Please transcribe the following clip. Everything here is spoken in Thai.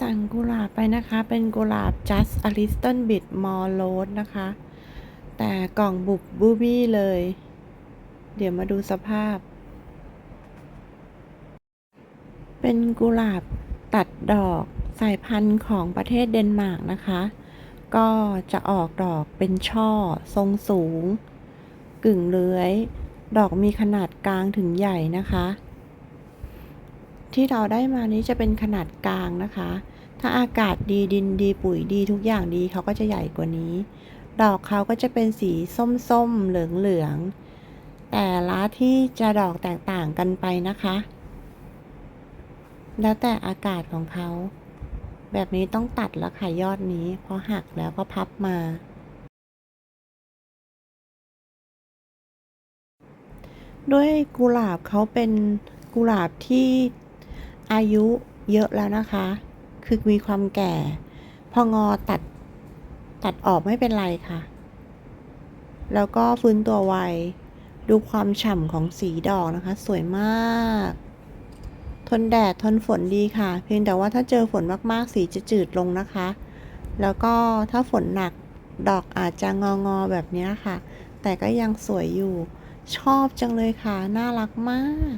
สั่งกุหลาบไปนะคะ เป็นกุหลาบ just a little bit more rose นะคะ แต่กล่องบุบบูบี้เลย เดี๋ยวมาดูสภาพ เป็นกุหลาบตัดดอกสายพันธุ์ของประเทศเดนมาร์กนะคะ ก็จะออกดอกเป็นช่อ ทรงสูง กึ่งเลื้อย ดอกมีขนาดกลางถึงใหญ่นะคะ ที่เราได้มานี้จะเป็นขนาดกลางนะคะ ถ้าอากาศดีดินดีปุ๋ยดีทุกอย่างดีเขาก็จะใหญ่กว่านี้ ดอกเขาก็จะเป็นสีส้มๆเหลืองๆแต่ละที่จะดอกแตกต่างกันไปนะคะ แล้วแต่อากาศของเขา แบบนี้ต้องตัดแล้วค่ะยอดนี้ เพราะหักแล้วก็พับมา ด้วยกุหลาบเขาเป็นกุหลาบที่ อายุเยอะแล้วนะคะ คือมีความแก่ พองอตัดตัดออกไม่เป็นไรค่ะ แล้วก็ฟื้นตัวไว ดูความฉ่ำของสีดอกนะคะ สวยมาก ทนแดดทนฝนดีค่ะ เพียงแต่ว่าถ้าเจอฝนมากๆ สีจะจืดลงนะคะ แล้วก็ถ้าฝนหนักดอกอาจจะงองอๆแบบนี้ค่ะ แต่ก็ยังสวยอยู่ ชอบจังเลยค่ะ น่ารักมาก